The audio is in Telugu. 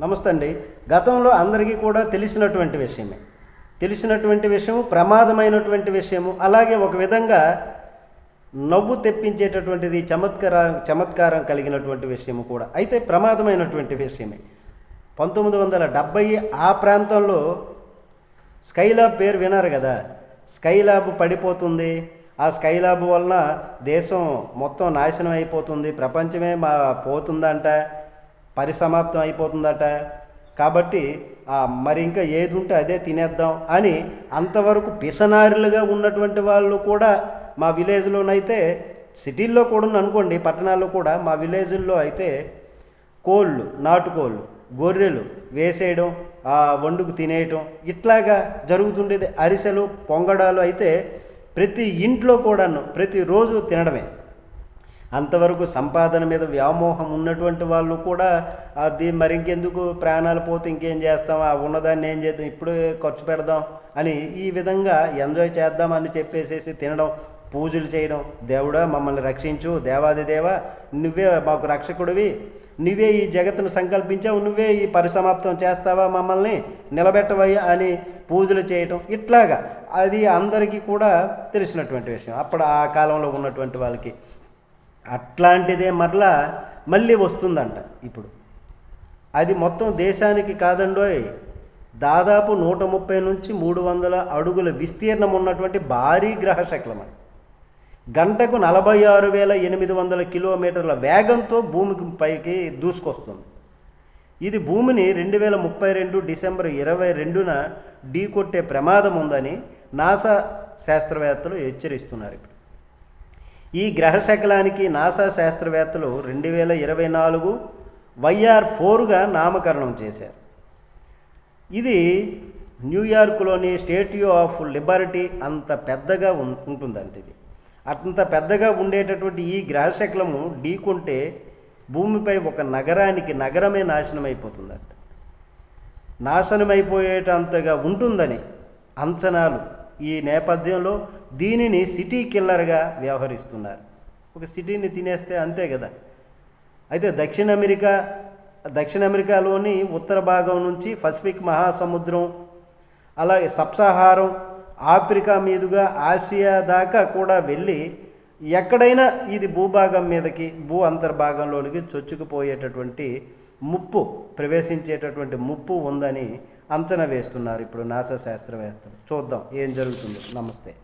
నమస్తే అండి గతంలో అందరికీ కూడా తెలిసినటువంటి విషయమే. తెలిసినటువంటి విషయము ప్రమాదమైనటువంటి విషయము అలాగే ఒక విధంగా నవ్వు తెప్పించేటటువంటిది చమత్కార చమత్కారం కలిగినటువంటి విషయము కూడా. అయితే ప్రమాదమైనటువంటి విషయమే. పంతొమ్మిది వందల డెబ్భై ఆ ప్రాంతంలో స్కైలాబ్ పేరు వినారు కదా. స్కైలాబ్ పడిపోతుంది. ఆ స్కైలాబ్ వలన దేశం మొత్తం నాశనం అయిపోతుంది. ప్రపంచమే మా పోతుందంట. పరిసమాప్తం అయిపోతుందట. కాబట్టి మరి ఇంకా ఏది ఉంటే అదే తినేద్దాం అని అంతవరకు పిసనారులుగా ఉన్నటువంటి వాళ్ళు కూడా మా విలేజ్లోనైతే సిటీల్లో కూడా అనుకోండి పట్టణాల్లో కూడా మా విలేజుల్లో అయితే కోళ్ళు నాటుకోళ్ళు గొర్రెలు వేసేయడం వండుకు తినేయటం ఇట్లాగా జరుగుతుండేది. అరిసెలు పొంగడాలు అయితే ప్రతి ఇంట్లో కూడాను ప్రతిరోజు తినడమే. అంతవరకు సంపాదన మీద వ్యామోహం ఉన్నటువంటి వాళ్ళు కూడా అది మరి ఇంకెందుకు ప్రాణాలు పోతే ఇంకేం చేస్తాం? ఆ ఉన్నదాన్ని ఏం చేద్దాం? ఇప్పుడు ఖర్చు పెడదాం అని ఈ విధంగా ఎంజాయ్ చేద్దాం అని చెప్పేసేసి తినడం పూజలు చేయడం దేవుడా మమ్మల్ని రక్షించు దేవాది దేవా నువ్వే మాకు రక్షకుడివి. నువ్వే ఈ జగత్తును సంకల్పించావు నువ్వే ఈ పరిసమాప్తం చేస్తావా మమ్మల్ని? నిలబెట్టవయ్యా అని పూజలు చేయటం ఇట్లాగా. అది అందరికీ కూడా తెలిసినటువంటి విషయం. అప్పుడు ఆ కాలంలో ఉన్నటువంటి వాళ్ళకి అట్లాంటిదే మరలా మళ్ళీ వస్తుందంట ఇప్పుడు. అది మొత్తం దేశానికి కాదండోయ్. దాదాపు నూట ముప్పై నుంచి మూడు వందల అడుగుల విస్తీర్ణం ఉన్నటువంటి భారీ గ్రహ శకలం అది. గంటకు నలభై ఆరు వేల ఎనిమిది వందల కిలోమీటర్ల వేగంతో భూమికి పైకి దూసుకొస్తుంది. ఇది భూమిని రెండు వేల ముప్పై రెండు డిసెంబర్ ఇరవై రెండున ఢీకొట్టే ప్రమాదం ఉందని నాసా శాస్త్రవేత్తలు హెచ్చరిస్తున్నారు ఇప్పుడు. ఈ గ్రహశకలానికి నాసా శాస్త్రవేత్తలు రెండు వేల ఇరవై నాలుగు వైఆర్ ఫోర్గా నామకరణం చేశారు. ఇది న్యూయార్క్లోని స్టేట్యూ ఆఫ్ లిబర్టీ అంత పెద్దగా ఉం- ఉంటుందంట ఇది. అంత పెద్దగా ఉండేటటువంటి ఈ గ్రహశకలము ఢీకొంటే భూమిపై ఒక నగరానికి నగరమే నాశనం అయిపోతుందంట నాశనమైపోయేటంతగా ఉంటుందని అంచనాలు ఈ నేపథ్యంలో దీనిని సిటీ కిల్లర్గా వ్యవహరిస్తున్నారు. ఒక సిటీని తినేస్తే అంతే కదా. అయితే దక్షిణ అమెరికా దక్షిణ అమెరికాలోని ఉత్తర భాగం నుంచి పసిఫిక్ మహాసముద్రం అలాగే సప్సాహారం ఆఫ్రికా మీదుగా ఆసియా దాకా కూడా వెళ్ళి ఎక్కడైనా ఇది భూభాగం మీదకి భూ అంతర్భాగంలోనికి చొచ్చుకుపోయేటటువంటి ముప్పు ప్రవేశించేటటువంటి ముప్పు ఉందని అంచనా వేస్తున్నారు ఇప్పుడు నాసా శాస్త్రవేత్తలు. చూద్దాం ఏం జరుగుతుందో. నమస్తే.